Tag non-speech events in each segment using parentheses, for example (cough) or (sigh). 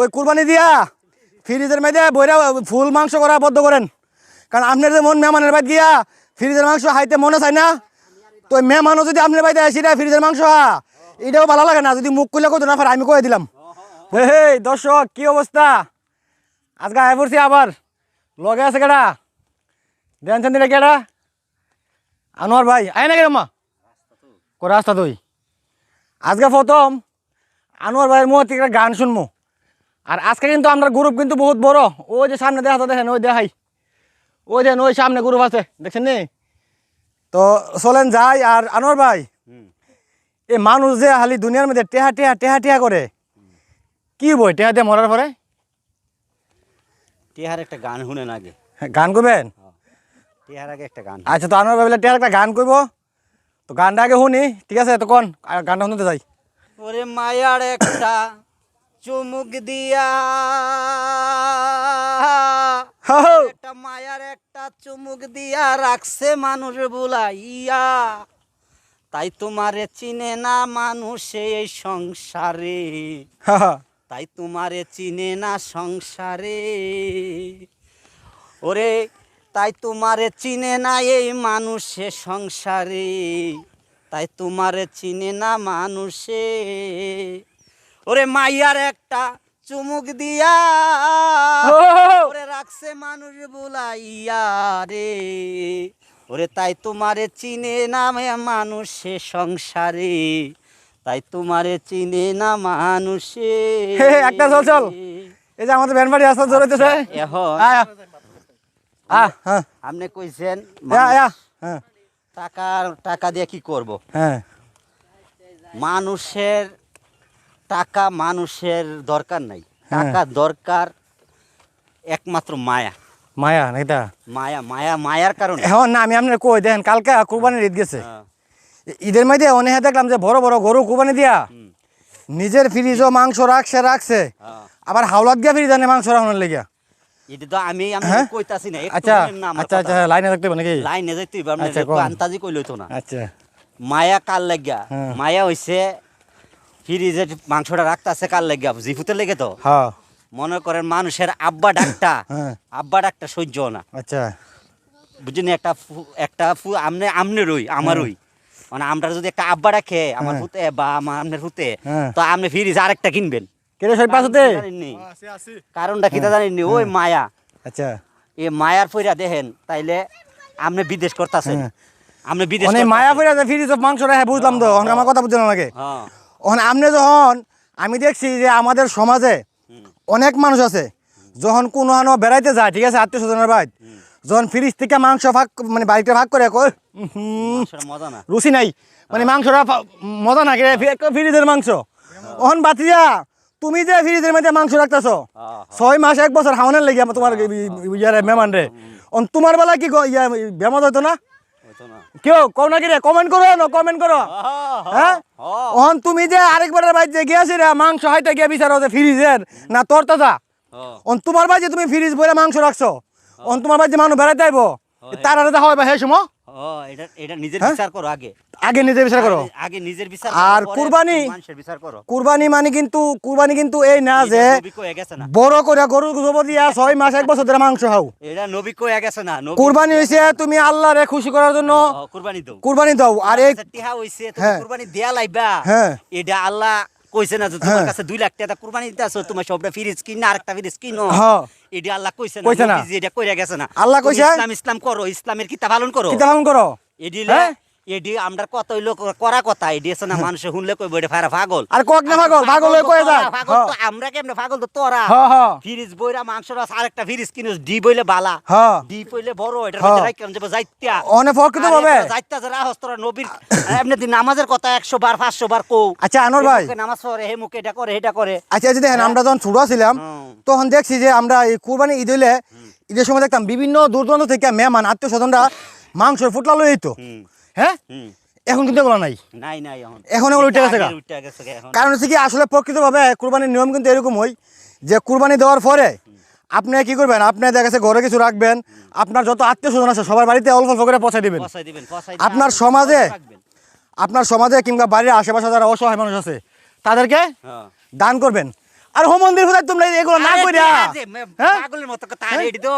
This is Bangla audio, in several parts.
ওই কুরবানি দিয়া ফ্রিজের মধ্যে বইরা ফুল মাংস করা বদ্ধ করেন। কারণ আপনার যে মন মেহমানের বাদ গিয়া ফ্রিজের মাংস হাইতে মনে চায় না। তো মেহমানও যদি আপনার বাড়িতে আসি না ফ্রিজের মাংস এটাও ভালো লাগে না। যদি মুখ খুলে কত না পারে আমি কয়ে দিলাম। হে দর্শক, কি অবস্থা? আজকে আয় পড়ছি আবার। লগে আছে কেডা? দেন দিলে কেডা? আনোয়ার ভাই, আয় না কেরমা কো রাস্তা তুই? আজকে প্রথম আনোয়ার ভাইয়ের মুখ গান শুনব। আর আজকে কিন্তু আমরা গ্রুপ কিন্তু বহুত বড়। ওই যে সামনে দেখা দেখেন ওই দেখাই। ওই দেখেন ওই সামনে গ্রুপ আছে দেখছেন নি? তো চলেন যাই আর আনোয়ার ভাই এ মানুষ যে হালি দুনিয়ার মধ্যে টেহা টেহা টেহা টেহা করে কি বই টেহা দিয়ে মরার পরে? টিহার একটা গান শুনেন আগে। হ্যাঁ, গান করবেন টিহার আগে একটা গান। আচ্ছা তো আনোয়ার ভাই বলে টেহার একটা গান করব তো গানটা আগে শুনি ঠিক আছে তো কোন গানটা শুনতে যাই। ওরে মায়ার একটা চুমুক দিয়া। একটা মায়ার একটা চুমুক দিয়া রাখছে মানুষ বুলাইয়া তাই তোমারে চিনে না মানুষে এই সংসারে। তাই তোমারে চিনে না সংসারে। ওরে তাই তোমারে চিনে না এই মানুষে সংসারে। তাই তোমারে চিনে না মানুষে। ওরে মাইয়ার একটা চুমুক দিয়া। ওরে রাখছে মানুষ বুলাইয়া রে। ওরে তাই তোমারে চিনে না মে- মানুষে সংসারে। তাই তোমারে চিনে না মানুষে। একটা চল, চল। এই যে আমাদের ভ্যান বাড়ি আসতে হ্যাঁ। আপনি কইছেন হ্যাঁ। টাকা টাকা দিয়ে কি করব? হ্যাঁ। মানুষের টাকা মানুষের দরকার নাই। হ্যাঁ। টাকা দরকার একমাত্র মায়া। মায়া নাইটা মায়া মায়া মায়ার কারণে। এখন না আমি আপনার কই দেখেন কালকে কুরবানির ঈদ গেছে। হ্যাঁ, ঈদের মধ্যে অনেক দেখলাম যে বড় বড় গরু কুরবানি দিয়া নিজের ফ্রিজও মাংস রাখছে রাখছে। হ্যাঁ। আবার হাওলাত গিয়া ফ্রিজ আনে মাংস রাখানোর এটা তো আমি আমি হ্যাঁ? কইতাছি না আচ্ছা আচ্ছা আচ্ছা কথা। লাইনে থাকতে নাকি? লাইনে যাইতে হইবে, আপনি আচ্ছা, একটু কোন। আন্তাজি কইলই তো না। আচ্ছা। মায়া কার লাগিয়া? হ্যাঁ। মায়া হইছে ফ্রিজে মাংসটা রাখতাছে কার লাগিয়া? জিফুতে লেগে তো? হ্যাঁ। মনে করেন মানুষের আব্বা ডাকটা (laughs) হ্যাঁ। আব্বা ডাকটা সহ্য না। আচ্ছা। বুঝলি একটা একটা ফু আমনে আমনে রই আমারই মানে আমরা যদি একটা আব্বা ডাকে আমার হ্যাঁ। হুতে বা আমার আমনের হুতে হ্যাঁ। তো আপনি ফ্রিজ আরেকটা কিনবেন? কারণটা কিতা জানেননি? ওই মায়া। আচ্ছা। এই মায়ার পয়রা দেখেন তাইলে আপনি বিদেশ করতেছেন। হ্যাঁ। আপনি বিদেশ মায়া ফিরে ফ্রিজ মাংস রাখে বুঝলাম তো। আমার কথা বুঝলাম নাকি হ্যাঁ ওখানে আপনি যখন আমি দেখছি যে আমাদের সমাজে অনেক মানুষ আছে যখন কোনো আনো বেড়াইতে যায় ঠিক আছে আত্মীয় স্বজনের বাড়ি যখন ফ্রিজ থেকে মাংস ভাগ মানে বাড়িতে ভাগ করে কই রুচি নাই মানে মাংসটা ফা- মজা না ফ্রিজের মাংস। ওহন বাতিজা তুমি যে ফ্রিজের মধ্যে মাংস রাখতেছো হ্যাঁ, ছয় মাস এক বছর হাওনের লেগে আমার তোমার ইয়ারে মেহমান রে অন তোমার বেলা কি ইয়া হইতো হইতো না? কেউ কোন নাকি রে? কমেন্ট করো না কমেন্ট করো। হ্যাঁ। ওহন তুমি যে আরেকবারের বাইরে গিয়েছি রে মাংস হাইতে গিয়ে বিচারো যে ফ্রিজের না তোর তাজা তোমার বাড়ি তুমি ফ্রিজ বইরা মাংস রাখছো। অন তোমার বাড়ি মানুষ বেড়াইতে আইবো। তার আর দেখা হয় হে সময়? এটা এটা নিজের? বিচার করো আগে। আগে নিজে বিচার করো। আগে- আগে নিজের বিচার আর কুরবানি- বিচার করো। কুরবানি মানে কিন্তু কুরবানি কিন্তু এই না যে বড় করে গরু জব দিয়া ছয় মাস এক বছর ধরে মাংস খাও। এটা নবী কয়ে গেছে না কুরবানি হয়েছে তুমি আল্লাহরে খুশি করার জন্য। কুরবানি দাও। কুরবানি দাও। আর এই হইছে হ্যাঁ। কুরবানি দেয়া লাইবা। হ্যাঁ। এটা আল্লাহ কইছে না যে তোমার হ্যাঁ। কাছে 2 লাখ টাকা কুরবানি দিতে আছো তোমার সবটা ফ্রিজ কিন আরেকটা ফ্রিজ কিনো হ্যাঁ। এটা আল্লাহ কইছে না কইছে না। এটা কইরা গেছে না আল্লাহ কইছে? ইসলাম ইসলাম করো ইসলামের কিতাব পালন করো কিতাব পালন করো এডি হ্যাঁ। এডি আমরা কত হইল করা কথা? এডি আছে না (laughs) মানুষে শুনলে কইবো এটা ফারা পাগল। আর কক না পাগল? পাগল হয়ে কয়ে পাগল তো আমরা কেমনে পাগল তো তোরা? হ্যাঁ হ্যাঁ ফ্রিজ বইরা মাংস রাস আরেকটা ফ্রিজ কিনুস ডি বইলে বালা। হ্যাঁ ডি বইলে বড় এটার হ্যাঁ। মধ্যে রাখলাম যে যাইত্যা ভাবে যাইত্যা যারা হস্তরা নবীর এমনি দিন নামাজের কথা একশো বার পাঁচশো বার কও। আচ্ছা আনোর ভাই। নামাজ পড়ে হে মুখে এটা করে এটা করে। আচ্ছা এই যে দেখেন আমরা যখন ছোট ছিলাম তখন দেখছি যে আমরা এই কুরবানি ঈদ হইলে ঈদের সময় দেখতাম বিভিন্ন দূর দূরান্ত থেকে মেহমান আত্মীয় স্বজনরা মাংসের ফুটলা লই তো হুম। হ্যাঁ? এখন কিন্তু এগুলো নাই। নাই নাই এখন। এখন এগুলো উঠে গেছে কারণ হচ্ছে কি আসলে প্রকৃতভাবে কুরবানির নিয়ম কিন্তু এরকম হয় যে কুরবানি দেওয়ার পরে আপনি কি করবেন? আপনি দেখা গেছে ঘরে কিছু রাখবেন আপনার যত আত্মীয় স্বজন আছে সবার বাড়িতে অল্প অল্প করে পৌঁছে দিবেন। পচাই দিবেন আপনার সমাজে আপনার সমাজে কিংবা বাড়ির আশেপাশে যারা অসহায় মানুষ আছে তাদেরকে হ্যাঁ। দান করবেন। আর হোম মন্দির কোথায় তোমরা এগুলো না কইরা। হ্যাঁ? পাগলের মতো কথা আরে এটি তো।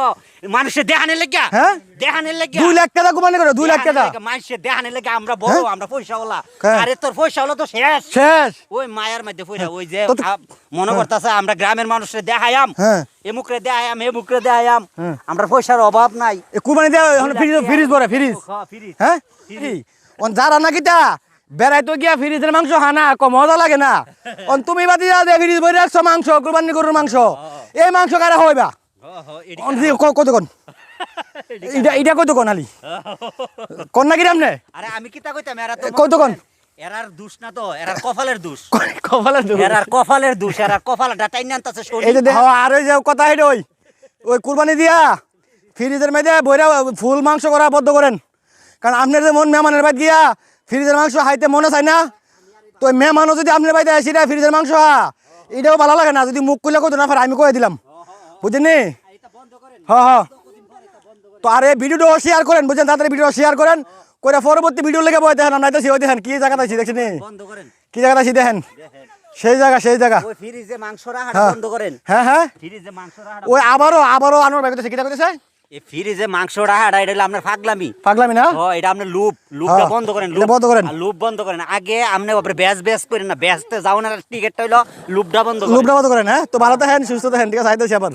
মানুষের দেহানের লেগা হ্যাঁ? দেহানের লেগা দুই লাখ টাকা করে দুই লাখ টাকা। মানুষের দেহানের লেগা আমরা বড় হ্যাঁ? আমরা পয়সাওয়ালা। হ্যাঁ। আরে তোর পয়সাওয়ালা তো শেষ। শেষ। ওই মায়ের মধ্যে পয়সা ওই যে তো তো- মনে করতেছে আমরা গ্রামের মানুষের দেখায়াম হ্যাঁ। এমুকরে দেখায়াম এমুকরে দেখায়াম হ্যাঁ। আমরা পয়সার অভাব নাই। কুরবানি দেওয়া এখন ফ্রিজ ফ্রিজ ভরে ফ্রিজ। হ্যাঁ, ফ্রিজ। হ্যাঁ? যারা নাকি তা? বেড়াই তো গিয়া ফ্রিজের মাংস হানা ক মজা লাগে না। অন তুমি বাদি যা দে ফ্রিজ ভরে রাখছো মাংস কুরবানি গরুর মাংস এই মাংস কারা হইবা কত কোন? এটা এটা কত কোন আলি? কোন নাকি রামনে আরে আমি কি তা কইতাম এরা তো এ, কতক্ষণ? এরার দোষ না তো এরার কপালের দোষ। কপালের দুঃখ। এরার কপালের দোষ এরার কপালটা টাইন আনতাছে এই যে দেখো আর ওই যে কথা হেঁটে ওই ওই কুরবানি দিয়া ফ্রিজের মেয়েদে বইরা ফুল মাংস করা বদ্ধ করেন। কারণ আপনার যে মন মেহমানের বাদ গিয়া ফ্রিজের মাংস খাইতে মনে চায় না? তো ওই মেহমানও যদি আপনার বাড়িতে আসি না ফ্রিজের মাংস হা। এটাও ভালো লাগে না যদি মুখ খুলে কইতো না আমি কয়ে দিলাম। বুঝলেন হ্যাঁ হ্যাঁ তো আর এই ভিডিওটা শেয়ার করেন বুঝছেন তাড়াতাড়ি ভিডিও শেয়ার করেন। করে পরবর্তী ভিডিও লেগে বই দেখেন আমরা ওই দেখেন কি জায়গাতে আছি দেখছেন কি জায়গাতে আছি দেখেন? সেই জায়গা সেই জায়গা। ওই ফ্রিজে মাংস রাখাটা হ্যাঁ। বন্ধ করেন। হ্যাঁ হ্যাঁ। ফ্রিজে মাংস রাখাটা ওই আবারও আবারও আনোর ব্যাগ কিটা করতেছে ফ্রিজে মাংস রাখাটা এটা হলো আপনার ফাগলামি। পাগলামি না? ও এটা আপনি লুপ লুপটা হ্যাঁ, বন্ধ করেন এটা বন্ধ করেন। লুপ বন্ধ করেন। আগে আপনি ওপরে ব্যাস ব্যাস করেন না। ব্যাসতে যাও না টিকিটটা হইল লুপটা বন্ধ করেন। লুপটা বন্ধ করেন হ্যাঁ? তো ভালো থাকেন সুস্থ থাকেন ঠিক আছে আইতেছি আবার।